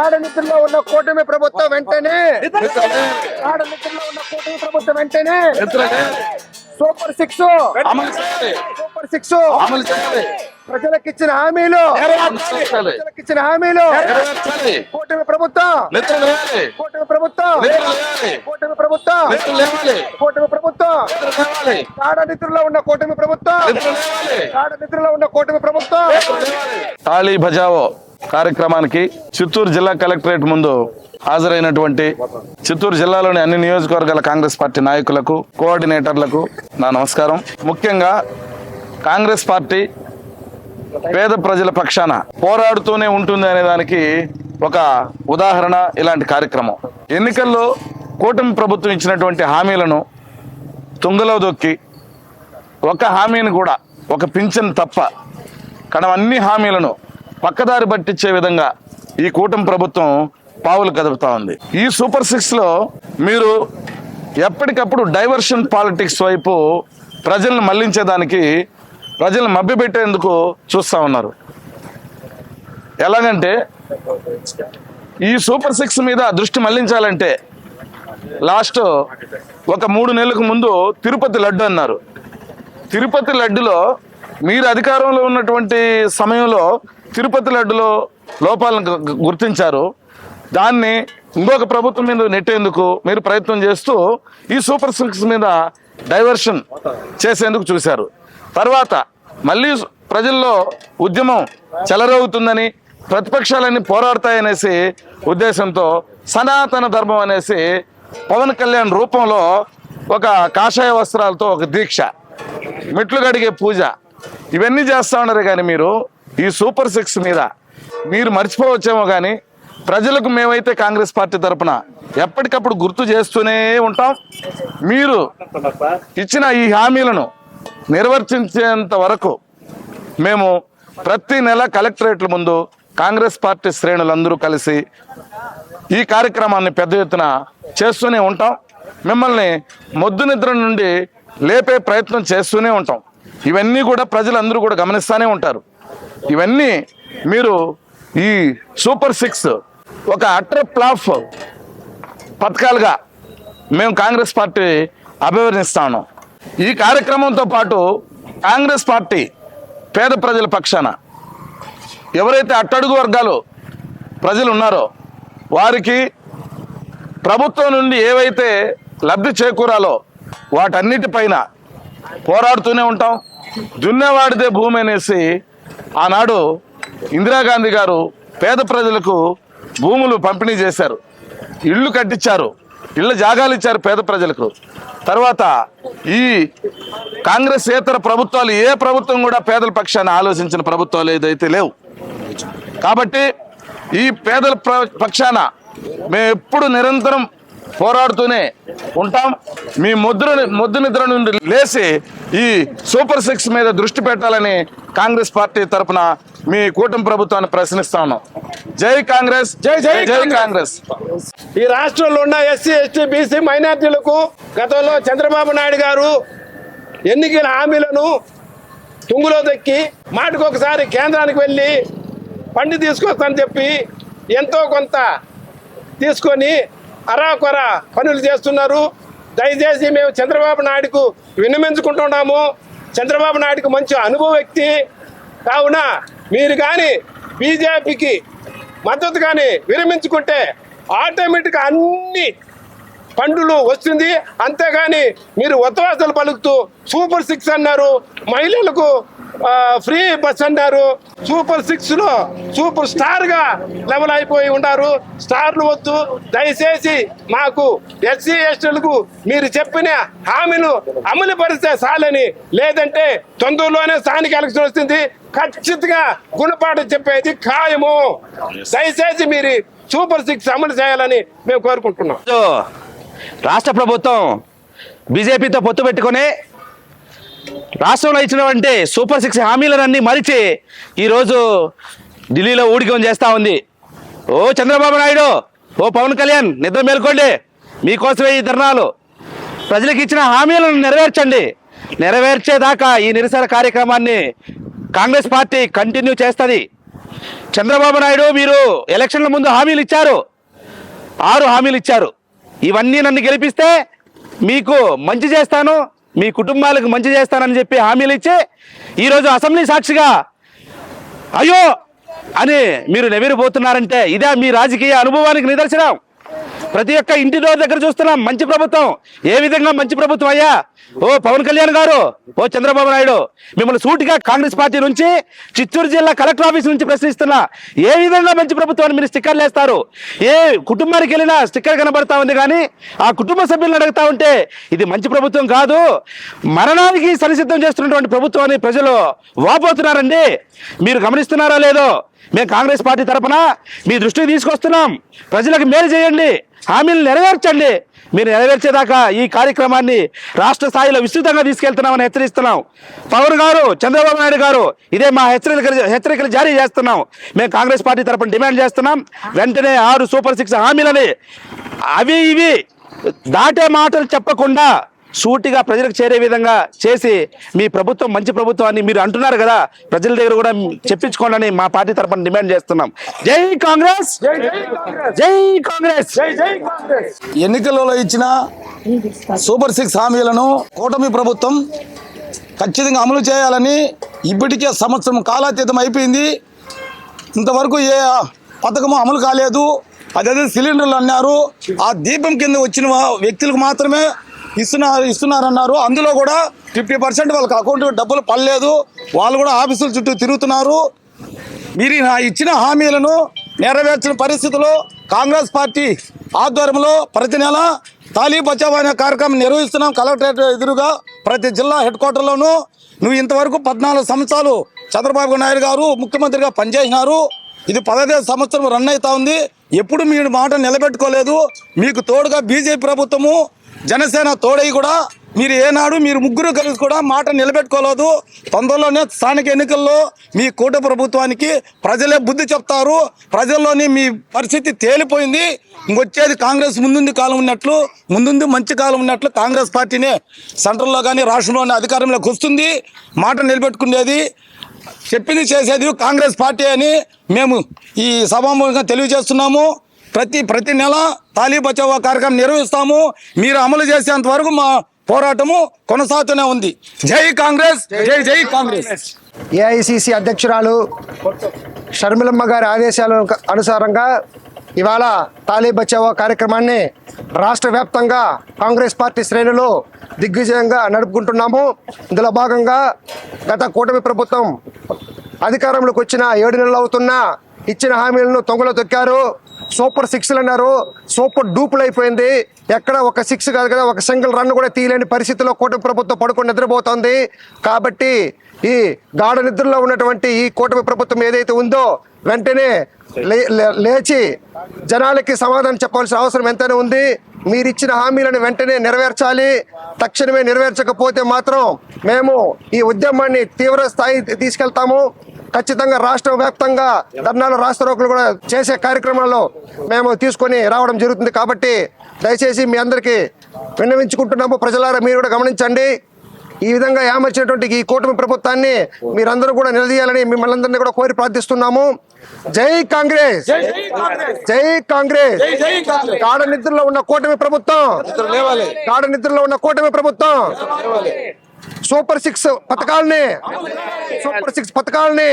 కాడనితుల్లో ఉన్న కూటమి ప్రభుత్వం వెంటనే కాడనితుల్లో ఉన్న కూటమి ప్రభుత్వం వెంటనే సూపర్ సిక్స్. Super six. అమలు చేయాలి. ప్రజలకు ఇచ్చిన హామీలు. ప్రజలకు ఇచ్చిన హామీలు. కూటమి ప్రభుత్వం. కూటమి ప్రభుత్వం. కూటమి ప్రభుత్వం. కూటమి ప్రభుత్వం. కాడ నిద్రలో ఉన్న కూటమి ప్రభుత్వం. కాడ నిద్రలో ఉన్న కూటమి ప్రభుత్వం. తాళీ బజావో కార్యక్రమానికి చిత్తూరు జిల్లా కలెక్టరేట్ ముందు హాజరైనటువంటి చిత్తూరు జిల్లాలోని అన్ని నియోజకవర్గాల కాంగ్రెస్ పార్టీ నాయకులకు కోఆర్డినేటర్లకు నా నమస్కారం. ముఖ్యంగా కాంగ్రెస్ పార్టీ పేద ప్రజల పక్షాన పోరాడుతూనే ఉంటుంది అనే దానికి ఒక ఉదాహరణ ఇలాంటి కార్యక్రమం. ఎన్నికల్లో కూటమి ప్రభుత్వం ఇచ్చినటువంటి హామీలను తుంగలో దొక్కి ఒక హామీని కూడా ఒక పింఛన్ తప్ప కడం అన్ని హామీలను పక్కదారి పట్టించే విధంగా ఈ కూటమి ప్రభుత్వం పావులు కదుపుతా ఉంది. ఈ సూపర్ సిక్స్లో మీరు ఎప్పటికప్పుడు డైవర్షన్ పాలిటిక్స్ వైపు ప్రజలను మళ్ళించేదానికి ప్రజలను మభ్యపెట్టేందుకు చూస్తా ఉన్నారు. ఎలాగంటే ఈ సూపర్ సిక్స్ మీద దృష్టి మళ్ళించాలంటే లాస్ట్ ఒక మూడు నెలలకు ముందు తిరుపతి లడ్డు అన్నారు. తిరుపతి లడ్డులో మీరు అధికారంలో ఉన్నటువంటి సమయంలో తిరుపతి లడ్డులో లోపాలను గుర్తించారు. దాన్ని ఇంకొక ప్రభుత్వం మీద నెట్టేందుకు మీరు ప్రయత్నం చేస్తూ ఈ సూపర్ సిక్స్ మీద డైవర్షన్ చేసేందుకు చూశారు. తర్వాత మళ్ళీ ప్రజల్లో ఉద్యమం చెలరవుతుందని ప్రతిపక్షాలన్నీ పోరాడతాయనేసి ఉద్దేశంతో సనాతన ధర్మం అనేసి పవన్ కళ్యాణ్ రూపంలో ఒక కాషాయ వస్త్రాలతో ఒక దీక్ష మెట్లు గడిగే పూజ ఇవన్నీ చేస్తూ ఉన్నారు కానీ మీరు. ఈ సూపర్ సిక్స్ మీద మీరు మర్చిపోవచ్చేమో కానీ ప్రజలకు మేమైతే కాంగ్రెస్ పార్టీ తరపున ఎప్పటికప్పుడు గుర్తు చేస్తూనే ఉంటాం. మీరు ఇచ్చిన ఈ హామీలను నిర్వర్తించేంత వరకు మేము ప్రతి నెల కలెక్టరేట్ల ముందు కాంగ్రెస్ పార్టీ శ్రేణులందరూ కలిసి ఈ కార్యక్రమాన్ని పెద్ద ఎత్తున చేస్తూనే ఉంటాం. మిమ్మల్ని మొద్దు నిద్ర నుండి లేపే ప్రయత్నం చేస్తూనే ఉంటాం. ఇవన్నీ కూడా ప్రజలందరూ కూడా గమనిస్తూనే ఉంటారు. ఇవన్నీ మీరు ఈ సూపర్ సిక్స్ ఒక అట్ర ప్లాఫ్ పథకాలుగా మేము కాంగ్రెస్ పార్టీ అభివర్ణిస్తాను. ఈ కార్యక్రమంతో పాటు కాంగ్రెస్ పార్టీ పేద ప్రజల పక్షాన ఎవరైతే అట్టడుగు వర్గాలు ప్రజలు ఉన్నారో వారికి ప్రభుత్వం నుండి ఏవైతే లబ్ధి చేకూరాలో వాటన్నిటిపైన పోరాడుతూనే ఉంటాం. దున్నేవాడిదే భూమి అనేసి ఆనాడు ఇందిరాగాంధీ గారు పేద ప్రజలకు భూములు పంపిణీ చేశారు. ఇళ్ళు కట్టించారు. ఇళ్ళ జాగాలు ఇచ్చారు పేద ప్రజలకు. తర్వాత ఈ కాంగ్రెస్ ఏతర ప్రభుత్వాలు ఏ ప్రభుత్వం కూడా పేదల పక్షాన్ని ఆలోచించిన ప్రభుత్వాలు ఏదైతే లేవు. కాబట్టి ఈ పేదల ప్ర- పక్షాన మేము ఎప్పుడు నిరంతరం పోరాడుతూనే ఉంటాం. మీ ముద్ర ముద్దు నిద్ర నుండి లేచి ఈ సూపర్ సిక్స్ మీద దృష్టి పెట్టాలని కాంగ్రెస్ పార్టీ తరపున మీ కూటమి ప్రభుత్వాన్ని ప్రశ్నిస్తా ఉన్నాం. జై కాంగ్రెస్ జై జై జై కాంగ్రెస్. ఈ రాష్ట్రంలో ఉన్న ఎస్సీ ఎస్టీ బీసీ మైనార్టీలకు గతంలో చంద్రబాబు నాయుడు గారు ఎన్నికల హామీలను తుంగులో దక్కి మాటకు ఒకసారి కేంద్రానికి వెళ్ళి పండి తీసుకొస్తానని చెప్పి ఎంతో కొంత తీసుకొని అరాకొర పనులు చేస్తున్నారు. దయచేసి మేము చంద్రబాబు నాయుడుకు విన్నమించుకుంటున్నాము చంద్రబాబు నాయుడుకు మంచి అనుభవ వ్యక్తి. కావున మీరు కానీ బీజేపీకి మద్దతు కానీ విరమించుకుంటే ఆటోమేటిక్ అన్ని పండులు వస్తుంది. అంతేగాని మీరు ఉత్తవాసాలు పలుకుతూ సూపర్ సిక్స్ అన్నారు. మహిళలకు ఫ్రీ బస్ అన్నారు. సూపర్ సిక్స్లో సూపర్ స్టార్గా లెవెల్ అయిపోయి ఉన్నారు. స్టార్లు వద్దు. దయచేసి మాకు ఎస్సీ ఎస్టీలకు మీరు చెప్పిన హామీలు అమలు పరిస్తే చాలని. లేదంటే తొందరలోనే స్థానిక ఎలక్షన్ వస్తుంది. ఖచ్చితంగా గుణపాఠం చెప్పేది ఖాయము. దయచేసి మీరు సూపర్ సిక్స్ అమలు చేయాలని మేము కోరుకుంటున్నాం. రాష్ట్ర ప్రభుత్వం బీజేపీతో పొత్తు పెట్టుకునే రాష్ట్రంలో ఇచ్చినటువంటి సూపర్ సిక్స్ హామీలన్నీ మరిచి ఈరోజు ఢిల్లీలో ఊడికం చేస్తూ ఉంది. ఓ చంద్రబాబు నాయుడు ఓ పవన్ కళ్యాణ్ నిద్ర మేల్కోండి. మీకోసమే ఈ ధర్నాలు. ప్రజలకు ఇచ్చిన హామీలను నెరవేర్చండి. నెరవేర్చేదాకా ఈ నిరసన కార్యక్రమాన్ని కాంగ్రెస్ పార్టీ కంటిన్యూ చేస్తుంది. చంద్రబాబు నాయుడు మీరు ఎలక్షన్ల ముందు హామీలు ఇచ్చారు. ఆరు హామీలు ఇచ్చారు. ఇవన్నీ నన్ను గెలిపిస్తే మీకు మంచి చేస్తాను మీ కుటుంబాలకు మంచి చేస్తానని చెప్పి హామీలు ఇచ్చి ఈరోజు అసెంబ్లీ సాక్షిగా అయ్యో అని మీరు నెవిరిపోతున్నారంటే ఇదే మీ రాజకీయ అనుభవానికి నిదర్శనం. ప్రతి ఒక్క ఇంటి డోర్ దగ్గర చూస్తున్నాం మంచి ప్రభుత్వం. ఏ విధంగా మంచి ప్రభుత్వం అయ్యా? ఓ పవన్ కళ్యాణ్ గారు ఓ చంద్రబాబు నాయుడు. మిమ్మల్ని సూటిగా కాంగ్రెస్ పార్టీ నుంచి చిత్తూరు జిల్లా కలెక్టర్ ఆఫీస్ నుంచి ప్రశ్నిస్తున్నా ఏ విధంగా మంచి ప్రభుత్వాన్ని మీరు స్టిక్కర్లు వేస్తారు ఏ కుటుంబానికి వెళ్ళినా స్టిక్కర్ కనబడతా ఉంది కానీ ఆ కుటుంబ సభ్యులను అడుగుతా ఉంటే ఇది మంచి ప్రభుత్వం కాదు. మరణానికి సరిసిద్ధం చేస్తున్నటువంటి ప్రభుత్వాన్ని ప్రజలు వాపోతున్నారండి. మీరు గమనిస్తున్నారా లేదో? మేము కాంగ్రెస్ పార్టీ తరపున మీ దృష్టికి తీసుకొస్తున్నాం. ప్రజలకు మేలు చేయండి. హామీలు నెరవేర్చండి. మీరు నెరవేర్చేదాకా ఈ కార్యక్రమాన్ని రాష్ట్ర స్థాయిలో విస్తృతంగా తీసుకెళ్తున్నామని హెచ్చరిస్తున్నాం. పవన్ గారు చంద్రబాబు నాయుడు గారు ఇదే మా హెచ్చరికలు హెచ్చరికలు జారీ చేస్తున్నాం. మేము కాంగ్రెస్ పార్టీ తరపున డిమాండ్ చేస్తున్నాం. వెంటనే ఆరు సూపర్ సిక్స్ హామీలని అవి ఇవి దాటే మాటలు చెప్పకుండా సూటిగా ప్రజలకు చేరే విధంగా చేసి మీ ప్రభుత్వం మంచి ప్రభుత్వాన్ని మీరు అంటున్నారు కదా ప్రజల దగ్గర కూడా చెప్పించుకోండి మా పార్టీ తరపున డిమాండ్ చేస్తున్నాం. జై కాంగ్రెస్! జై కాంగ్రెస్! ఎన్నికలలో ఇచ్చిన సూపర్ సిక్స్ హామీలను కూటమి ప్రభుత్వం ఖచ్చితంగా అమలు చేయాలని ఇప్పటికే సంవత్సరం కాలాతీతం అయిపోయింది. ఇంతవరకు ఏ పథకము అమలు కాలేదు. అదే సిలిండర్లు అన్నారు. ఆ దీపం కింద వచ్చిన వ్యక్తులకు మాత్రమే ఇస్తున్నారు ఇస్తున్నారన్నారు. అందులో కూడా ఫిఫ్టీ పర్సెంట్ వాళ్ళకి అకౌంట్ డబ్బులు పడలేదు. వాళ్ళు కూడా ఆఫీసుల చుట్టూ తిరుగుతున్నారు. మీరు నా ఇచ్చిన హామీలను నెరవేర్చిన పరిస్థితుల్లో కాంగ్రెస్ పార్టీ ఆధ్వర్యంలో ప్రతి నెల తాలీ బచావ్ అనే కార్యక్రమం నిర్వహిస్తున్నాం. కలెక్టరేట్ ఎదురుగా ప్రతి జిల్లా హెడ్ క్వార్టర్లోనూ నువ్వు ఇంతవరకు పద్నాలుగు సంవత్సరాలు చంద్రబాబు నాయుడు గారు ముఖ్యమంత్రిగా పనిచేసినారు. ఇది పదహైదు సంవత్సరం రన్ అవుతా ఉంది. ఎప్పుడు మీరు మాట నిలబెట్టుకోలేదు. మీకు తోడుగా బీజేపీ ప్రభుత్వము జనసేన తోడై కూడా మీరు ఏనాడు మీరు ముగ్గురు కలిసి కూడా మాట నిలబెట్టుకోలేదు. తొందరలోనే స్థానిక ఎన్నికల్లో మీ కూట ప్రభుత్వానికి ప్రజలే బుద్ధి చెప్తారు. ప్రజల్లోని మీ పరిస్థితి తేలిపోయింది. ఇంకొచ్చేది కాంగ్రెస్ ముందుంది కాలం ఉన్నట్లు ముందుంది మంచి కాలం ఉన్నట్లు కాంగ్రెస్ పార్టీనే సెంట్రల్లో కానీ రాష్ట్రంలోని అధికారంలోకి వస్తుంది. మాట నిలబెట్టుకునేది చెప్పింది చేసేది కాంగ్రెస్ పార్టీ అని మేము ఈ సభాముఖంగా తెలియజేస్తున్నాము. ప్రతి ప్రతి నెల తాలీ బచావో కార్యక్రమం నిర్వహిస్తాము. మీరు అమలు చేసేంత వరకు మా పోరాటము కొనసాగుతూనే ఉంది. జై కాంగ్రెస్ జై జై కాంగ్రెస్. ఏఐసిసి అధ్యక్షురాలు షర్మిలమ్మ గారి ఆదేశాల అనుసారంగా ఇవాళ తాలీ బచావో కార్యక్రమాన్ని రాష్ట్ర వ్యాప్తంగా కాంగ్రెస్ పార్టీ శ్రేణులు దిగ్విజయంగా నడుపుకుంటున్నాము. ఇందులో భాగంగా గత కూటమి ప్రభుత్వం అధికారంలోకి వచ్చిన ఏడు నెలలు అవుతున్నా ఇచ్చిన హామీలను తొంగలో తొక్కారు. సూపర్ సిక్స్లు అన్నారు. సూపర్ డూపులు అయిపోయింది. ఎక్కడ ఒక సిక్స్ కాదు కదా ఒక సింగిల్ రన్ కూడా తీయలేని పరిస్థితిలో కూటమి ప్రభుత్వం పడుకొని నిద్రపోతోంది. కాబట్టి ఈ గాఢ నిద్రలో ఉన్నటువంటి ఈ కూటమి ప్రభుత్వం ఏదైతే ఉందో వెంటనే లే- లేచి జనాలకి సమాధానం చెప్పాల్సిన అవసరం ఎంతైనా ఉంది. మీరు ఇచ్చిన హామీలను వెంటనే నెరవేర్చాలి. తక్షణమే నెరవేర్చకపోతే మాత్రం మేము ఈ ఉద్యమాన్ని తీవ్ర స్థాయి తీసుకెళ్తాము. ఖచ్చితంగా రాష్ట్ర వ్యాప్తంగా ధర్నాలు రాష్ట్ర కూడా చేసే కార్యక్రమాల్లో మేము తీసుకొని రావడం జరుగుతుంది కాబట్టి దయచేసి మీ అందరికీ విన్నవించుకుంటున్నాము. ప్రజలారా మీరు కూడా గమనించండి. ఈ విధంగా ఏమర్చినటువంటి ఈ కూటమి ప్రభుత్వాన్ని మీరందరూ కూడా నిలదీయాలని మిమ్మల్ని అందరినీ కూడా కోరి ప్రార్థిస్తున్నాము. జై కాంగ్రెస్! జై కాంగ్రెస్! గాఢ నిద్రలో ఉన్న కూటమి ప్రభుత్వం! గాఢ నిద్రలో ఉన్న కూటమి ప్రభుత్వం! సూపర్ సిక్స్ పథకాలని సూపర్ సిక్స్ పథకాలని